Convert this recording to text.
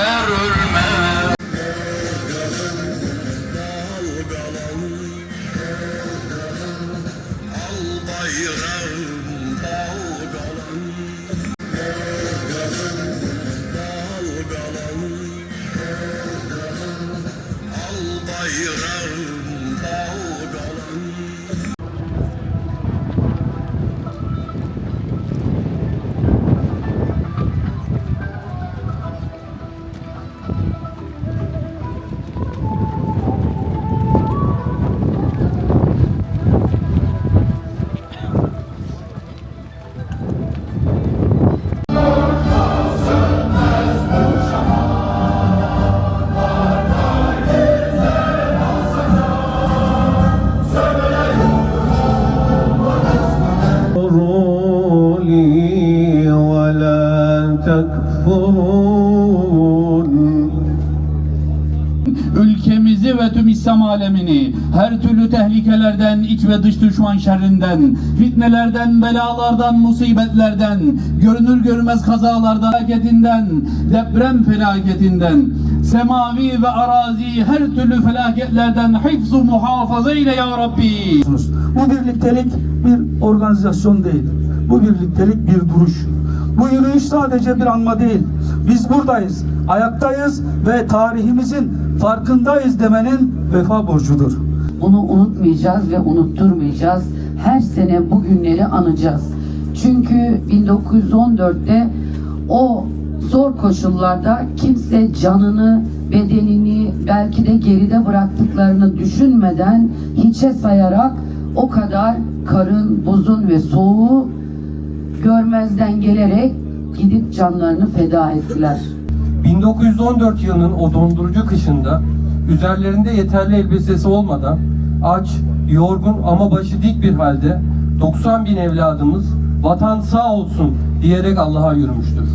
ölür ölmez Al تكفرون ülkemizi ve tüm İslam alemini her türlü tehlikelerden, iç ve dış düşman şerrinden, fitnelerden, belalardan, musibetlerden, görünür görmez kazalardan, felaketinden, deprem felaketinden, semavi ve arazi her türlü felaketlerden hifzu muhafaza eyle ya Rabbi. Bu birliktelik bir organizasyon değil. Bu birliktelik bir duruş. Bu yürüyüş sadece bir anma değil. Biz buradayız, ayaktayız ve tarihimizin farkındayız demenin vefa borcudur. Bunu unutmayacağız ve unutturmayacağız. Her sene bu günleri anacağız. Çünkü 1914'te o zor koşullarda kimse canını, bedenini belki de geride bıraktıklarını düşünmeden hiçe sayarak o kadar karın, buzun ve soğuğu görmezden gelerek gidip canlarını feda ettiler. 1914 yılının o dondurucu kışında üzerlerinde yeterli elbisesi olmadan aç, yorgun ama başı dik bir halde 90 bin evladımız vatan sağ olsun diyerek Allah'a yürümüştür.